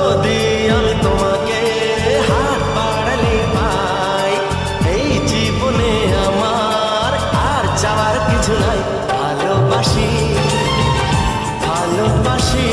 যদি আমি তোমাকে হাত বাড়ালে পাই। এই জীবনে আমার আর যাওয়ার কিছু নাই। ভালোবাসি ভালোবাসি।